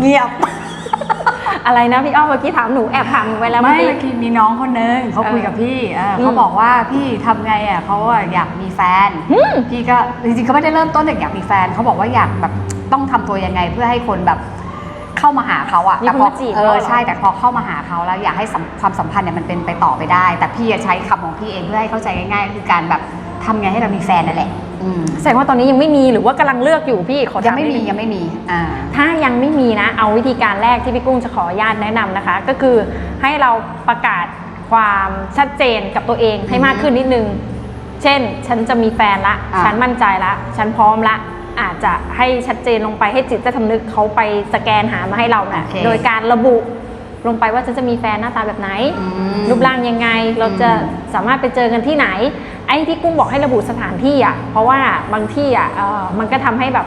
เงียบ อะไรนะพี่อ้อมเมื่อกี้ถามหนูแอบถามหนูไว้แล้วไม่เมื่อเมื่อกี้กี้มีน้องคนนึงเขาเออคุยกับพี่เอออมเขาบอกว่าพี่ทำไงอะเขาอะอยากมีแฟนอืม พี่ก็จริงๆเขาไม่ได้เริ่มต้นจากอยากมีแฟนเขาบอกว่าอยากแบบต้องทำตัวยังไงเพื่อให้คนแบบเข้ามาหาเขาอะมีแต่คนพอมาจีบเอเราอเหรอ ใช่แต่พอเข้ามาหาเขาแล้วอยากให้สัมความสัมพันธ์เนี่ยมันเป็นไปต่อไปได้ แต่พี่อะใช้คำของพี่เองเพื่อให้เข้าใจง่ายๆคือการแบบทำไงให้เรามีแฟนนั่นแหละอืมแสดงว่าตอนนี้ยังไม่มีหรือว่ากำลังเลือกอยู่พี่ขอถายังไม่มีนิดนึยังไม่มีอ่า ถ้ายังไม่มีนะ เอาวิธีการแรกที่พี่กุ้งจะขออนุญาตแนะนำนะคะ ก็คือให้เราประกาศความชัดเจนกับตัวเองให้มากขึ้นนิดนึง เช่น ฉันจะมีแฟนละ อะฉันมั่นใจละ ฉันพร้อมละ อาจจะให้ชัดเจนลงไปให้จิตใต้สำนึกเขาไปสแกนหามาให้เรานะโอเค โดยการระบุลงไปว่าฉันจะมีแฟนหน้าตาแบบไหน อืม รูปร่างยังไง เราจะอืมสามารถไปเจอกันที่ไหนไอ้ที่กุ้งบอกให้ระบุสถานที่อะเพราะว่าบางที่อะเอ่อมันก็ทำให้แบบ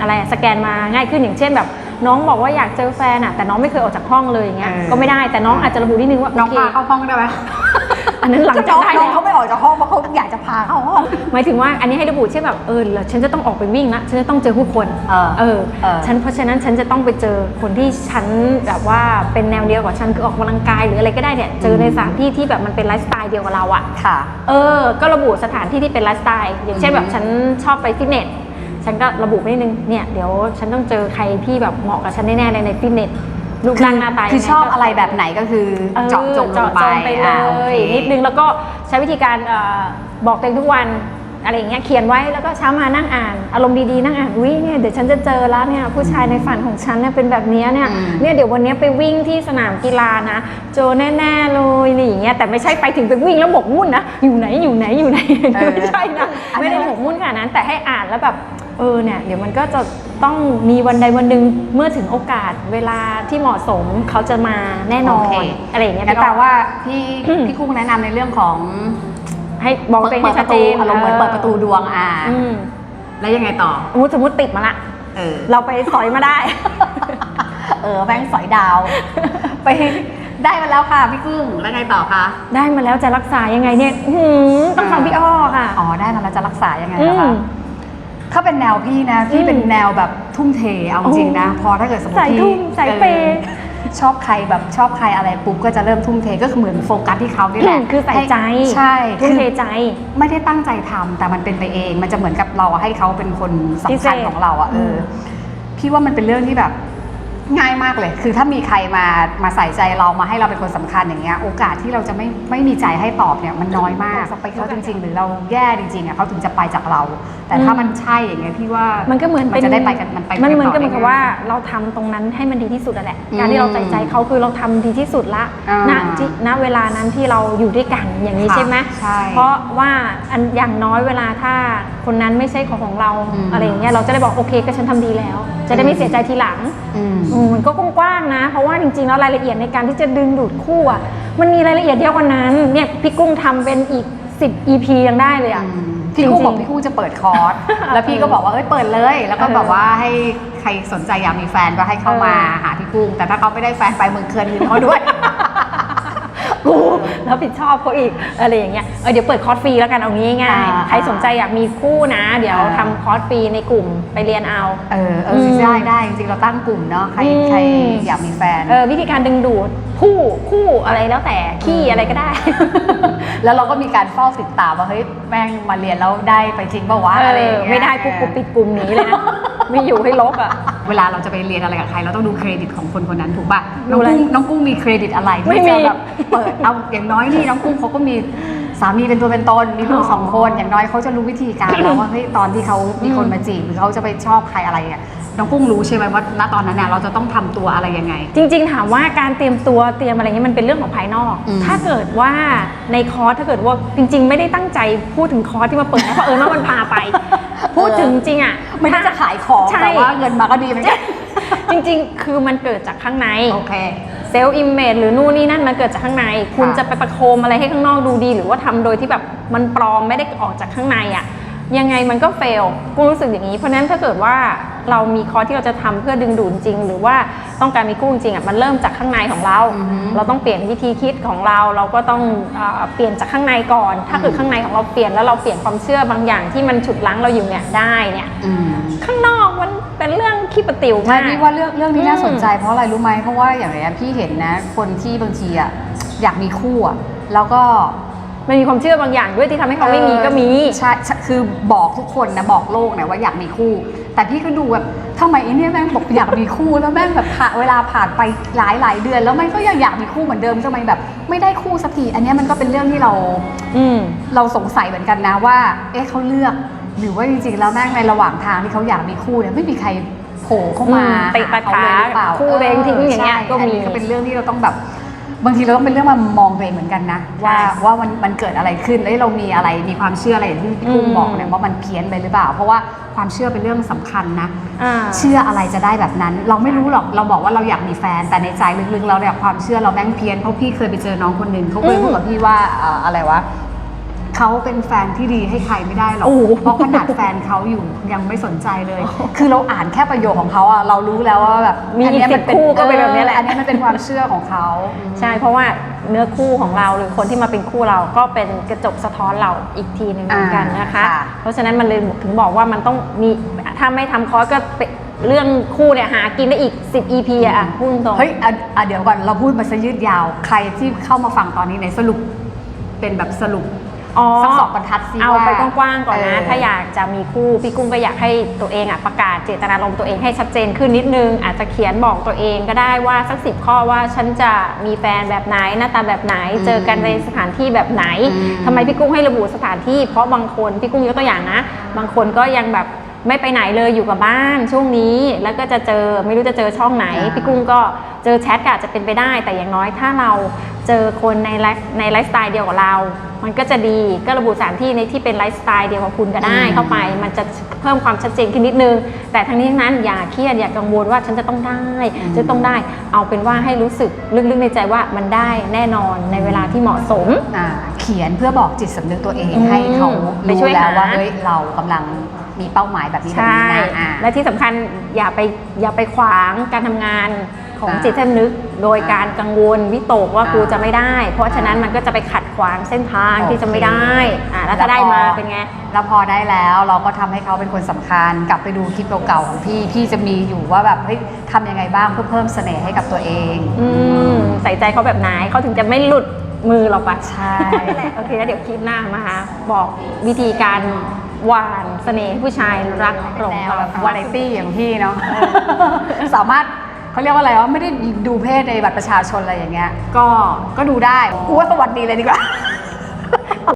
อะไรอะสแกนมาง่ายขึ้นอย่างเช่นแบบ น้องบอกว่าอยากเจอแฟนอะแต่น้องไม่เคยออกจากห้องเลยอย่างเงี้ยเออก็ไม่ได้แต่น้องอาจจะระบุนิดนึงว่าน้องโเคพาเข้าห้องได้ไหม อันนั้นหลังจากได้น้องแล้วเขาไม่ออกจากห้องเพราะเขาอยากจะพาเข้าห้อง หมายถึงว่าอันนี้ให้ระบุเช่นแบบเออแล้วฉันจะต้องออกไปวิ่งละฉันจะต้องเจอผู้คนเออเออเออ ฉันเพราะฉะนั้นฉันจะต้องไปเจอคนที่ฉันแบบว่าเป็นแนวเดียวกับฉันคือออกกำลังกายหรืออะไรก็ได้เนี่ยเจอในสถานที่ที่แบบมันเป็นไลฟ์สไตล์เดียวกับเราอะ ค่ะ เออ ก็ระบุสถานที่ที่เป็นไลฟ์สไตล์ อย่างเช่นอือแบฮึบฉันชอบไปฟิตเนส ฉันก็ระบุไปนิดนึง เนี่ย เดี๋ยวฉันต้องเจอใครที่แบบเหมาะกับฉันแน่ๆเลยในฟิตเนส รูปร่างหน้าตาคือยังงชอบก็อะไรแบบไหนก็คือออเจาะจงลงไปเจาะจงไปเลอ่าโอยเคนิดนึงแล้วก็ใช้วิธีการเอ่อบอกตัวเองทุกวันอะไรอย่างเงี้ยเขียนไว้แล้วก็เช้ามานั่งอ่าน อารมณ์ดีๆนั่งอ่านวิเนี่ยเดี๋ยวฉันจะเจอแล้วเนี่ยผู้ชายในฝันของฉันเนี่ยเป็นแบบเนี้ยเนี่ยอืมเนี่ยเดี๋ยววันเนี้ยไปวิ่งที่สนามกีฬานะเจอแน่ๆเลยนี่อย่างเงี้ยแต่ไม่ใช่ไปถึงไปวิ่งแล้วหมกมุ่นนะอยู่ไหนอยู่ไหนอยู่ไหนเออไม่ใช่นะไม่ได้หมกมุ่นขนาดนั้นแต่ให้อ่านแล้วแบบ เออเนี่ยเดี๋ยวมันก็จะต้องมีวันใดวันหนึ่งเมื่อถึงโอกาสเวลาที่เหมาะสมเขาจะมาแน่นอนโอเคอะไรอย่างเงี้ยงั้นพี่แปลอ้อว่าพี่อืมพี่กุ้งแนะนำในเรื่องของ ให้บอกตัวเองเปิให้ดปชัดระเจตูนอารมณ์เหมือนเปิดประตูดวงอ่าอืมแล้วยังไงต่อสมมติสมมติติดมาละเออเราไปสอยมาได้ เออแบงค์สอยดาว ไปได้มาแล้วค่ะพี่กุ้งแล้วไงต่อคะได้มาแล้วจะรักษายังไงเนี่ยอื้อหือต้องฟังพี่อ้อค่ะอ๋อได้มาแล้วจะรักษายังไงอืนะมคะ ถ้าเป็นแนวพี่นะ พี่อืมเป็นแนวแบบทุ่มเทเอาจริงนะ พอถ้าเกิดสมมติสายพี่ทุ่มสายเปย์ออชอบใครแบบชอบใครอะไรปุ๊บก็จะเริ่มทุ่มเทก็คือเหมือนโฟกัสที่เขานี่แหละคือใส่ใจใช่ทุ่มเทคือใจ ไม่ได้ตั้งใจทำแต่มันเป็นไปเอง มันจะเหมือนกับเราให้เขาเป็นคนสำพิคัญเศษของเราอะเอออมพี่ว่ามันเป็นเรื่องที่แบบ ง่ายมากเลย คือถ้ามีใครมามาใส่ใจเรามาให้เราเป็นคนสำคัญอย่างเงี้ยโอกาสที่เราจะไม่ไม่มีใจให้ตอบเนี่ยมันน้อยมากสเปคเขาจริง ๆ หรือเราแย่จริงๆอะเขาถึงจะไปจากเรา แต่ถ้ามันใช่อย่างเงี้ยพี่ว่ามันก็เหมือนมันจะได้ไปกันมันไปมันเหมือนต่กับเหมือนกับได้ว่าง่ยเราทำตรงนั้นให้มันดีที่สุดอะแหละอืมการที่เราใส่ใจเขาคือเราทำดีที่สุดละอ่าณที่ณเวลานั้นที่เราอยู่ด้วยกันอย่างนี้ค่ะใช่ไหมใช่เพราะว่าอันอย่างน้อยเวลาถ้า คนนั้นไม่ใช่ของของเราอืมอะไรอย่างเงี้ยเราจะได้บอกโอเคก็ฉันทำดีแล้ว จะได้ไม่เสียใจทีหลังอืม อืมมันก็กว้างๆนะ เพราะว่าจริงๆแล้วรายละเอียดในการที่จะดึงดูดคู่อะมันมีรายละเอียดเยอะกว่านั้นเนี่ยพี่กุ้งทำเป็นอีก 10 EP ยังได้เลยอะ พี่กุ้งบอกจริงๆพี่กุ้งจะเปิดคอร์ส แล้วพี่ก็บอกว่าเอ้ยเปิดเลย แล้วก็เออแบบว่าให้ใครสนใจอยากมีแฟนก็ให้เข้ามาเออหาพี่กุ้ง แต่ถ้าเขาไม่ได้แฟนไปมึงเคืนเงินเขาด้วย กูแล้วผิดชอบเขาอีกอะไรอย่างเงี้ยเออเดี๋ยวเปิดคอร์สฟรีแล้วกันเอางี้ง่ายอ่าๆใครสนใจอยากมีคู่นะ เดี๋ยวอ่าทำคอร์สฟรีในกลุ่มไปเรียนเอา เออเออือมได้ได้จริงๆเราตั้งกลุ่มเนาะใครอืม ใครอยากมีแฟน เออวิธีการดึงดูดคู่คู่อะไรแล้วแต่ขี้อะไรก็ได้ แล้วเราก็มีการเฝ้าติดตามว่าเฮ้ยแม่งมาเรียนแล้วได้ไปจริงป่าวะเออะไรออย่างเงี้ยไม่ได้ปุ๊บกูปิดกลุ่มหนี้เลยนะ ไม่อยู่ให้ลบอะ เวลาเราจะไปเรียนอะไรกับใครเราต้องดูเครดิตของคนคนนั้นถูกป่ะดูน้องอะไรกุ้งน้องกุ้งมีเครดิตอะไรไม่ที่มี จะแบบเปิดเอาอย่างน้อยนี่น้องกุ้งเขาก็มีสามีเป็นตัวเป็นตนมีลูกอ๋อสองคนอย่างน้อยเขาจะรู้วิธีการแล้วว่าเฮ้ยตอนที่เขามีคนอืมมาจีบหรือเขาจะไปชอบใครอะไรอะน้องกุ้งรู้ใช่ไหมว่าณตอนนั้นเนี่ยเราจะต้องทำตัวอะไรยังไง จริงๆ ถามว่าการเตรียมตัวเตรียมอะไรเงี้ยมันเป็นเรื่องของภายนอก อืม ถ้าเกิดว่าในคอร์สถ้าเกิดว่าจริง ๆ ไม่ได้ตั้งใจพูดถึงคอร์สที่มาเปิดนะเพราะเออว่ามันพาไป พูดถึงจริงอะไม่ได้จะขายของใช่แต่ว่าเงินมาก็ดีเหมือนกันจริงๆ คือมันเกิดจากข้างในโอเคเซลล์อิมเมจหรือนู่นนี่นั่นมันเกิดจากข้างใน คุณค่ะจะไปประโคมอะไรให้ข้างนอกดูดี หรือว่าทำโดยที่แบบมันปลอมไม่ได้ออกจากข้างในอะ ยังไงมันก็เฟลกูรู้สึกอย่างนี้ เพราะฉะนั้นถ้าเกิดว่าเรามีคอร์สที่เราจะทำเพื่อดึงดูดจริง หรือว่าต้องการมีกู้จริงอะมันเริ่มจากข้างในของเราอือฮึเราต้องเปลี่ยนวิธีคิดของเรา เราก็ต้องเอ่อเปลี่ยนจากข้างในก่อน ถ้าเกิดข้างในของเราเปลี่ยนแล้วเราเปลี่ยนความเชื่อบางอย่างที่มันฉุดรั้งเราอยู่เนี่ยได้เนี่ยอืมข้างเป็นเรื่องขี้ประติ๋วใช่มากพี่ว่าเรื่องเรื่องนี้อืมน่าสนใจเพราะอะไรรู้ไหมเพราะว่าอย่างไรพี่เห็นนะ คนที่บางทีอะอยากมีคู่อะแล้วก็ มันมีความเชื่อบางอย่างด้วยที่ทำให้เขาไม่มีก็มี ใช่ใช่คือบอกทุกคนนะบอกโลกนะว่าอยากมีคู่ แต่พี่ก็ดูแบบทำไมไอ้เนี่ยแม่งบอกอยากมีคู่แล้วแม่งแบบผ่านเวลาผ่านไปหลายหลายเดือน แล้วมันก็ยังอยากมีคู่เหมือนเดิมทำไมแบบ ไม่ได้คู่สักทีอันเนี้ยมันก็เป็นเรื่องที่เรา อืม เราสงสัยเหมือนกันนะว่า เอ๊ะเขาเลือก หรือว่าจริงๆ แล้วแม่งในระหว่างทางที่เขาอยากมีคู่เนี่ยไม่มีใครโผล่เข้ามาอืมเตะตะหเขเลยหรือเปล่าขาคู่เรงทิ้งอย่างเงี้ยใช่ก็มี อันนี้ก็เป็นเรื่องที่เราต้องแบบ บางทีเราต้องเป็นเรื่องมามองตัวเองเหมือนกันนะ ว่าใช่ว่ามันมันเกิดอะไรขึ้นแล้วเรามีอะไรมีความเชื่ออะไรอย่างที่พี่กุ้งอืมบอกเนี่ยว่ามันเพี้ยนไปหรือเปล่า เพราะว่าความเชื่อเป็นเรื่องสำคัญนะอ่าเชื่ออะไรจะได้แบบนั้น เราไม่รู้หรอกเราบอกว่าเราอยากมีแฟนแต่ในใจลึกๆเราเนี่ยความเชื่อเราแม่งเพี้ยนเพราะพี่เคยไปเจอน้องคนหนึ่งเขาเคยอืมพูดกับพี่ว่าเอ่ออะไรวะ เขาเป็นแฟนที่ดีให้ใครไม่ได้หรอก โอ้โหเพราะขนาดแฟนเขาอยู่ยังไม่สนใจเลย คือเราอ่านแค่ประโยคของเขาอะเรารู้แล้วว่าแบบมีอันอีกเนี้ยสิมับนเป็นคู่ก็เป็นแบบเนี้ยแหละ อันนี้มันเป็นความเชื่อของเขาใช่เพราะว่าเนื้อคู่ของเราหรือคนที่มาเป็นคู่เราก็เป็นกระจกสะท้อนเราอีกทีหนึ่งเหมือนกันนะคะ อ่าค่ะ เพราะฉะนั้นมันเลยถึงบอกว่ามันต้องมีถ้าไม่ทำคอร์สก็เป็นเรื่องคู่เนี่ยหากินได้อีก 10 EP อะอะพูดตรงๆ เฮ้ยอะอะเดี๋ยวก่อนเราพูดมาซะยืดยาว ใครที่เข้ามาฟังตอนนี้ในสรุปเป็นแบบสรุป อ๋อ สักสองบรรทัดสิเอาว่าไปกว้างๆก่อนนะเออถ้าอยากจะมีคู่พี่กุ้งก็อยากให้ตัวเองอะประกาศเจตนารมณ์ตัวเองให้ชัดเจนขึ้นนิดนึง อาจจะเขียนบอกตัวเองก็ได้ว่าสักสิบข้อว่าฉันจะมีแฟนแบบไหนหน้าตาแบบไหนเจอกันในสถานที่แบบไหนอืม ทำไมพี่กุ้งให้ระบุสถานที่ เพราะบางคนพี่กุ้งยกตัวอย่างนะ บางคนก็ยังแบบไม่ไปไหนเลยอยู่กับบ้านช่วงนี้แล้วก็จะเจอไม่รู้จะเจอช่องไหนอ่าพี่กุ้งก็เจอแชทก็อาจจะเป็นไปได้ แต่อย่างน้อยถ้าเรา เจอคนในไลฟ์ในไลฟ์สไตล์เดียวกับเรา มันก็จะดีก็ระบุสถานที่ในที่เป็นไลฟ์สไตล์เดียวกับคุณก็ได้อืมเข้าไป มันจะเพิ่มความชัดเจนขึ้นนิดนึง แต่ทั้งนี้ทั้งนั้นอย่าเครียดอย่ากังวลว่าฉันจะต้องได้อืมจะต้องได้ เอาเป็นว่าให้รู้สึกลึกๆในใจว่ามันได้แน่นอนในเวลาที่เหมาะสม อ่าเขียนเพื่อบอกจิตสำนึกตัวเองอืมให้เขาไปรู้ช่วยแล้วว่าหาเฮ้ยเรากำลังมีเป้าหมายแบบนี้แบบใช่นี้นะอ่า และที่สำคัญอย่าไปอย่าไปขวางการทำงาน ของอ่าจิตสำนึก โดยอ่าการกังวลวิตกว่าอ่ากูจะไม่ได้ เพราะฉะนั้นมันก็จะไปขัดขวางเส้นทางที่จะไม่ได้อ่าแล้วถ้าได้มาเป็นไงแล้วพอได้แล้วเราก็ทำให้เขาเป็นคนสำคัญ กลับไปดูคลิปเก่าๆของพี่พี่จะมีอยู่ว่าแบบเฮ้ยทำยังไงบ้างเพื่อเพิ่มเสน่ห์ให้กับตัวเองอืมใส่ใจเขาแบบไหนเขาถึงจะไม่หลุดมือเราไปใช่โอเคแล้วเดี๋ยวคลิปหน้ามาหาบอกวิธีการหวานเสน่ห์ให้ผู้ชายรักหลงแนวเราแบบวาไรตี้อย่างพี่เนาะสามารถ เขาเรียกว่าอะไรว่าไม่ได้ดูเพศในบัตรประชาชนอะไรอย่างเงี้ย ก็ก็ดูได้กูว่าสวัสดีเลยดีกว่า